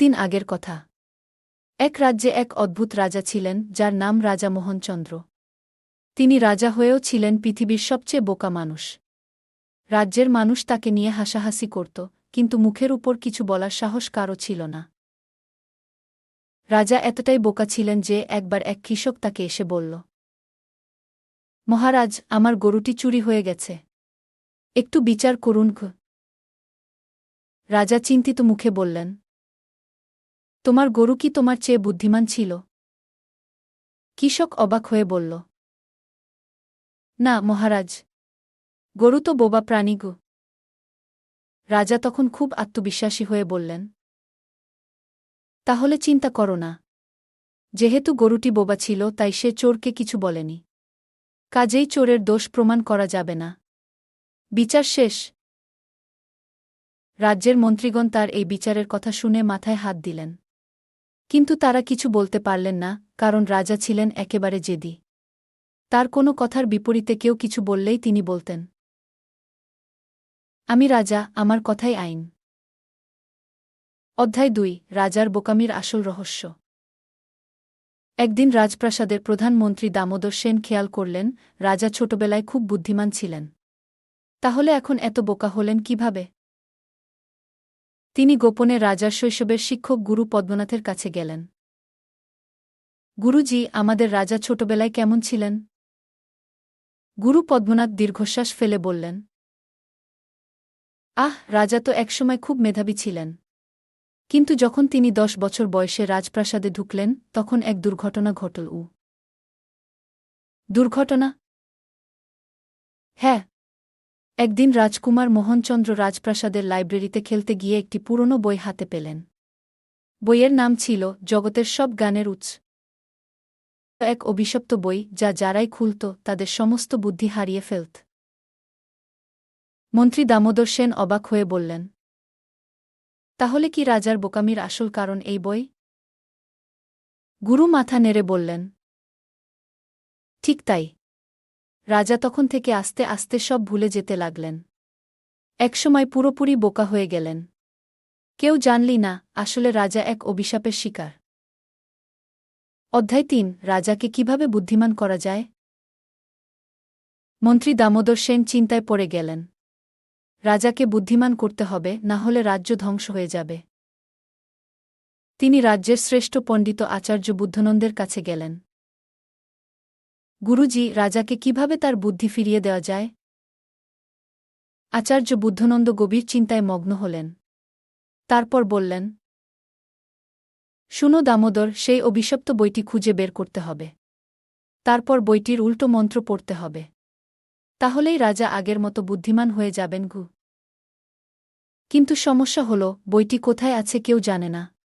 দিন আগের কথা। এক রাজ্যে এক অদ্ভুত রাজা ছিলেন, যার নাম রাজা মোহনচন্দ্র। তিনি রাজা হয়েও ছিলেন পৃথিবীর সবচেয়ে বোকা মানুষ। রাজ্যের মানুষ তাকে নিয়ে হাসাহাসি করত, কিন্তু মুখের উপর কিছু বলার সাহস কারও ছিল না। রাজা এতটাই বোকা ছিলেন যে একবার এক কৃষক তাকে এসে বলল, মহারাজ, আমার গরুটি চুরি হয়ে গেছে। একটু বিচার করুন রাজা চিন্তিত মুখে বললেন তোমার গরু কি তোমার চেয়ে বুদ্ধিমান ছিল? কৃষক অবাক হয়ে বলল, না, মহারাজ, গরু তো বোবা প্রাণী গো। রাজা তখন খুব আত্মবিশ্বাসী হয়ে বললেন, তাহলে চিন্তা করো না। যেহেতু গরুটি বোবা ছিল, তাই সে চোরকে কিছু বলেনি। কাজেই চোরের দোষ প্রমাণ করা যাবে না। বিচার শেষ। রাজ্যের মন্ত্রীগণ তার এই বিচারের কথা শুনে মাথায় হাত দিলেন। কিন্তু তারা কিছু বলতে পারলেন না, কারণ রাজা ছিলেন একেবারে জেদি। তার কোনো কথার বিপরীতে কেউ কিছু বললেই তিনি বলতেন, আমি রাজা, আমার কথাই আইন। অধ্যায় দুই, রাজার বোকামির আসল রহস্য। একদিন রাজপ্রাসাদের প্রধানমন্ত্রী দামোদর সেন খেয়াল করলেন, রাজা ছোটবেলায় খুব বুদ্ধিমান ছিলেন। তাহলে এখন এত বোকা হলেন কীভাবে? তিনি গোপনে রাজার শৈশবের শিক্ষক গুরু পদ্মনাথের কাছে গেলেন। গুরুজি, আমাদের রাজা ছোটবেলায় কেমন ছিলেন? গুরু পদ্মনাথ দীর্ঘশ্বাস ফেলে বললেন, আহ, রাজা তো একসময় খুব মেধাবী ছিলেন। কিন্তু যখন তিনি দশ বছর বয়সে রাজপ্রাসাদে ঢুকলেন, তখন এক দুর্ঘটনা ঘটল। উ দুর্ঘটনা? হ্যাঁ একদিন রাজকুমার মোহনচন্দ্র রাজপ্রাসাদের লাইব্রেরিতে খেলতে গিয়ে একটি পুরনো বই হাতে পেলেন। বইয়ের নাম ছিল জগতের সব গানের উৎস এক অভিশপ্ত বই যা যারাই খুলত তাদের সমস্ত বুদ্ধি হারিয়ে ফেলত। মন্ত্রী দামোদর সেন অবাক হয়ে বললেন, তাহলে কি রাজার বোকামির আসল কারণ এই বই? গুরু মাথা নেড়ে বললেন, ঠিক তাই। রাজা তখন থেকে আস্তে আস্তে সব ভুলে যেতে লাগলেন। একসময় পুরোপুরি বোকা হয়ে গেলেন। কেউ জানলি না, আসলে রাজা এক অভিশাপের শিকার। অধ্যায় তিন, রাজাকে কীভাবে বুদ্ধিমান করা যায়? মন্ত্রী দামোদর সেন চিন্তায় পড়ে গেলেন। রাজাকে বুদ্ধিমান করতে হবে, না হলে রাজ্য ধ্বংস হয়ে যাবে। তিনি রাজ্যের শ্রেষ্ঠ পণ্ডিত আচার্য বুদ্ধনন্দের কাছে গেলেন। গুরুজি, রাজাকে কীভাবে তার বুদ্ধি ফিরিয়ে দেওয়া যায়? আচার্য বুদ্ধনন্দ গভীর চিন্তায় মগ্ন হলেন। তারপর বললেন, শুনো দামোদর, সেই অভিশপ্ত বইটি খুঁজে বের করতে হবে। তারপর বইটির উল্টো মন্ত্র পড়তে হবে। তাহলেই রাজা আগের মতো বুদ্ধিমান হয়ে যাবেন গু। কিন্তু সমস্যা হল, বইটি কোথায় আছে কেউ জানে না।